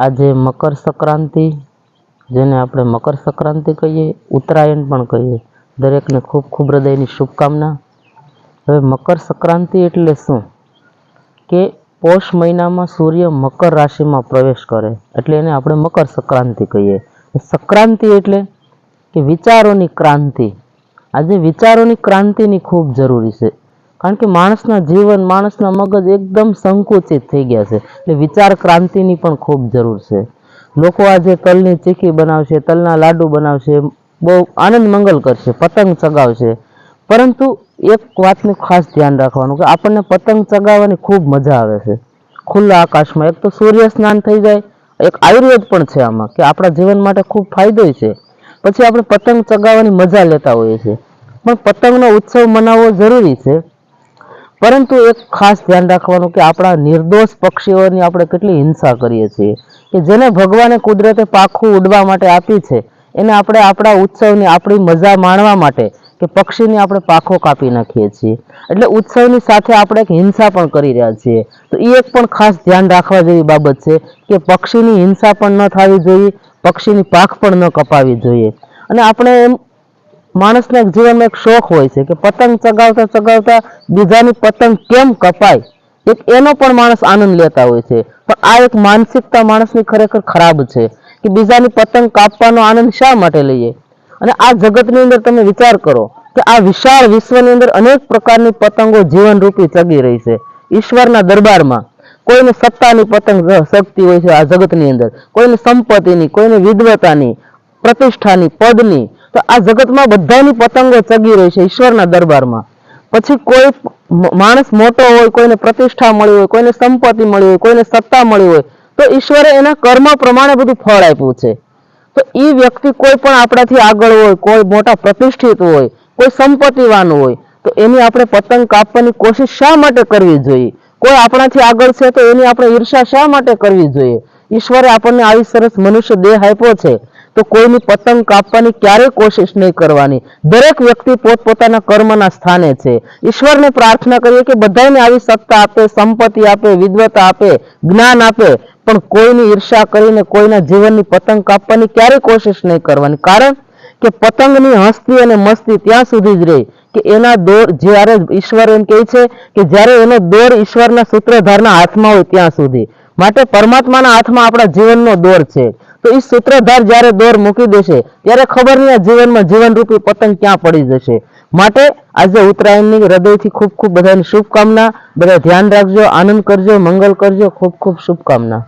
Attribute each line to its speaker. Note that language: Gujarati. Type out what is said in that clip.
Speaker 1: આજે મકર સંક્રાંતિ, જેને આપણે મકર સંક્રાંતિ કહીએ, ઉત્તરાયણ પણ કહીએ. દરેકને ખૂબ ખૂબ હૃદયની શુભકામના. હવે મકર સંક્રાંતિ એટલે શું? કે પોષ મહિનામાં સૂર્ય મકર રાશિમાં પ્રવેશ કરે, એટલે એને આપણે મકર સંક્રાંતિ કહીએ. સંક્રાંતિ એટલે કે વિચારોની ક્રાંતિ. આજે વિચારોની ક્રાંતિની ખૂબ જરૂરી છે. કારણ કે માણસના જીવન, માણસના મગજ એકદમ સંકુચિત થઈ ગયા છે. એટલે વિચાર ક્રાંતિની પણ ખૂબ જરૂર છે. લોકો આજે તલની ચીકી બનાવશે, તલના લાડુ બનાવશે, બહુ આનંદ મંગલ કરશે, પતંગ ચગાવશે. પરંતુ એક વાતનું ખાસ ધ્યાન રાખવાનું કે આપણને પતંગ ચગાવવાની ખૂબ મજા આવે છે. ખુલ્લા આકાશમાં એક તો સૂર્ય સ્નાન થઈ જાય, એક આયુર્વેદ પણ છે આમાં કે આપણા જીવન માટે ખૂબ ફાયદો છે. પછી આપણે પતંગ ચગાવવાની મજા લેતા હોઈએ છીએ. પણ પતંગનો ઉત્સવ મનાવવો જરૂરી છે. પરંતુ એક ખાસ ધ્યાન રાખવાનું કે આપણા નિર્દોષ પક્ષીઓની આપણે કેટલી હિંસા કરીએ છીએ કે જેને ભગવાને કુદરતે પાખું ઉડવા માટે આપી છે, એને આપણે આપણા ઉત્સવની આપણી મજા માણવા માટે કે પક્ષીને આપણે પાખો કાપી નાખીએ છીએ. એટલે ઉત્સવની સાથે આપણે એક હિંસા પણ કરી રહ્યા છીએ. તો એ એક પણ ખાસ ધ્યાન રાખવા જેવી બાબત છે કે પક્ષીની હિંસા પણ ન થવી જોઈએ, પક્ષીની પાખ પણ ન કપાવી જોઈએ. અને આપણે એમ માણસના જીવનમાં એક શોખ હોય છે કે પતંગ ચગાવતા ચગાવતા બીજાની પતંગ કેમ કપાય? એક એનો પણ માણસ આનંદ લેતા હોય છે. પણ આ એક માનસિકતા માણસની ખરેખર ખરાબ છે કે બીજાની પતંગ કાપવાનો આનંદ શા માટે લઈએ? અને આ જગતની અંદર તમે વિચાર કરો કે આ વિશાળ વિશ્વની અંદર અનેક પ્રકારની પતંગો જીવનરૂપી ચગી રહી છે. ઈશ્વરના દરબારમાં કોઈને સત્તાની પતંગ શક્તિ હોય છે આ જગતની અંદર. કોઈને સંપત્તિની, કોઈને વિદ્વતાની પ્રતિષ્ઠાની, પદની તો આ જગતમાં બધાની પતંગો ચગી રહી છે ઈશ્વરના દરબારમાં. પછી કોઈ માણસ મોટો હોય, કોઈને પ્રતિષ્ઠા મળી હોય, કોઈને સંપત્તિ મળી હોય, કોઈને સત્તા મળી હોય, તો ઈશ્વરે એના કર્મ પ્રમાણે બધું ફળ આપ્યું છે. તો એ વ્યક્તિ કોઈ પણ આપણાથી આગળ હોય, કોઈ મોટા પ્રતિષ્ઠિત હોય, કોઈ સંપત્તિવાન હોય, તો એની આપણે પતંગ કાપવાની કોશિશ શા માટે કરવી જોઈએ? કોઈ આપણાથી આગળ છે તો એની આપણે ઈર્ષા શા માટે કરવી જોઈએ? ઈશ્વરે આપણને આવી સરસ મનુષ્ય દેહ આપ્યો છે. તો કોઈની પતંગ કાપવાની ક્યારેય કોશિશ નહીં કરવાની. દરેક વ્યક્તિ પોતપોતાના કર્મના સ્થાને છે. ઈશ્વરને પ્રાર્થના કરીએ કે બધાને આવી સત્તા આપે, સંપત્તિ આપે વિદ્વતા આપે, જ્ઞાન આપે. પણ કોઈની ઈર્ષા કરીને કોઈના જીવનની પતંગ કાપવાની ક્યારેય કોશિશ નહીં કરવાની. કારણ કે પતંગની હસ્તી અને મસ્તી ત્યાં સુધી જ રહે કે એના દોર જ્યારે ઈશ્વર એમ કહે છે કે જ્યારે એનો દોર ઈશ્વરના સૂત્રધારના હાથમાં હોય ત્યાં સુધી. માટે પરમાત્માના હાથમાં આપણા જીવનનો દોર છે. તો એ સૂત્રધાર જ્યારે દોર મૂકી દેશે, ત્યારે ખબર નહીં જીવનમાં જીવનરૂપી પતંગ ક્યાં પડી જશે. માટે આજે ઉત્તરાયણની હૃદયથી ખૂબ ખૂબ બધાની શુભકામના, બધા ધ્યાન રાખજો, આનંદ કરજો, મંગલ કરજો, ખૂબ ખૂબ શુભકામના.